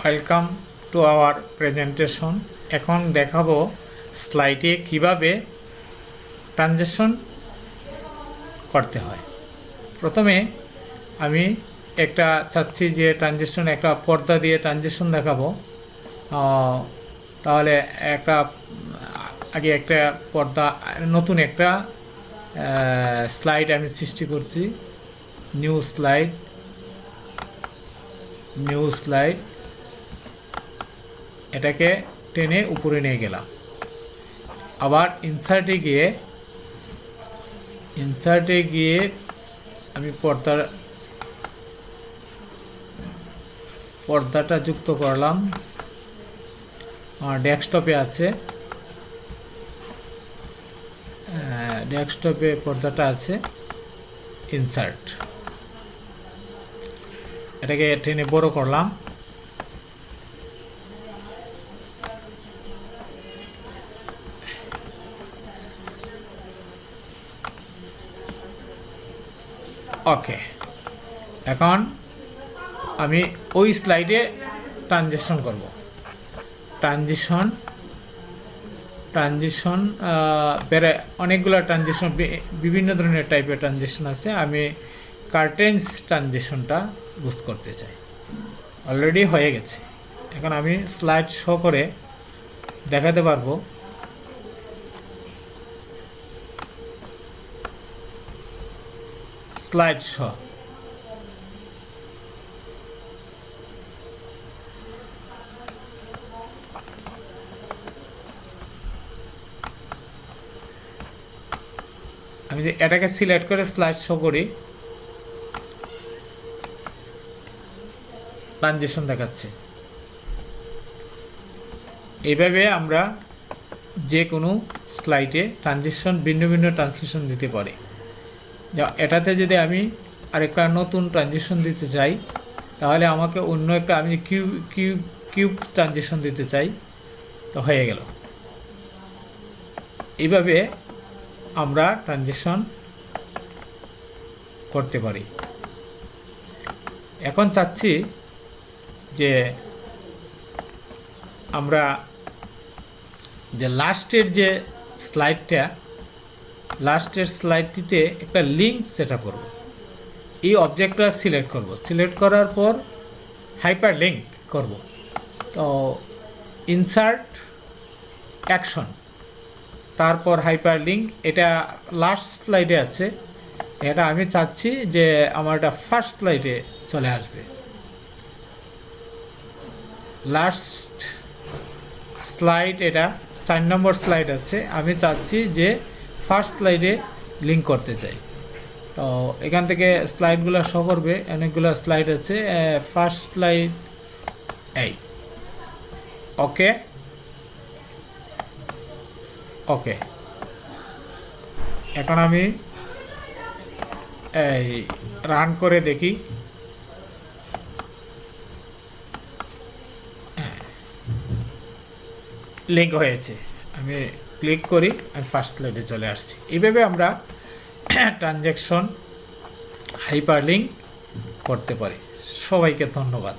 Welcome to our presentation এখন দেখাবো স্লাইডে কীভাবে ট্রানজেকশন করতে হয়। প্রথমে আমি একটা চাচ্ছি যে ট্রানজেকশন একটা পর্দা দিয়ে ট্রানজেকশন দেখাবো। তাহলে একটা, আগে একটা পর্দা, নতুন একটা স্লাইড আমি সৃষ্টি করছি। নিউ স্লাইড নিউ স্লাইড এটাকে টেনে উপরে নিয়ে গেলাম। আবার ইনসার্টে গিয়ে ইনসার্টে গিয়ে আমি পর্দার, পর্দাটা যুক্ত করলাম। আমার ডেস্কটপে আছে। ডেস্কটপে পর্দাটা আছে। ইনসার্ট এটাকে টেনে বড় করলাম। ওকে এখন আমি ওই স্লাইডে ট্রানজেকশন করব। ট্রানজিশন ট্রানজিশন বেড়ে অনেকগুলো ট্রানজেকশন বিভিন্ন ধরনের টাইপের ট্রানজেকশন আছে। আমি কার্টেন্স ট্রানজেকশনটা বুঝ করতে চাই। অলরেডি হয়ে গেছে। এখন আমি স্লাইড শো করে দেখাতে পারব স্লাইড আমি যে এটাকে সিলেক্ট করে স্লাইড শো করি ট্রানজেকশন দেখাচ্ছে। এইভাবে আমরা যে কোনো স্লাইডে ট্রানজেকশন ভিন্ন ভিন্ন ট্রান্সলেশন দিতে পারি। এটাতে যদি আমি আরেকটা নতুন ট্রানজেকশন দিতে চাই, তাহলে আমাকে অন্য একটা আমি কিউব কিউব কিউব ট্রানজেকশন দিতে চাই, তো হয়ে গেল। এইভাবে আমরা ট্রানজেকশন করতে পারি। এখন চাচ্ছি যে আমরা যে লাস্টের যে স্লাইডটা লাস্টের স্লাইডটিতে একটা লিঙ্ক সেট আপ করব। এই অবজেক্টটা সিলেক্ট করব। সিলেক্ট করার পর হাইপার লিঙ্ক করব। তো ইনসার্ট অ্যাকশন। তারপর হাইপার লিঙ্ক এটা লাস্ট স্লাইডে আছে। এটা আমি চাচ্ছি যে আমার এটা ফার্স্ট স্লাইডে চলে আসবে। লাস্ট স্লাইড এটা, চার নম্বর স্লাইড আছে। আমি চাচ্ছি যে ফার্স্ট স্লাইডে লিঙ্ক করতে চাই। তো এখান থেকে স্লাইডগুলো শো করবে, অনেকগুলো স্লাইড আছে। ফার্স্ট স্লাইড এই। ওকে? ওকে। এখন আমি এই রান করে দেখি। লিঙ্ক হয়েছে। আমি ক্লিক করি, আমি ফার্স্ট স্লাইডে চলে আসছি। এইভাবে আমরা ট্রানজ্যাকশন হাইপার লিঙ্ক করতে পারি। সবাইকে ধন্যবাদ।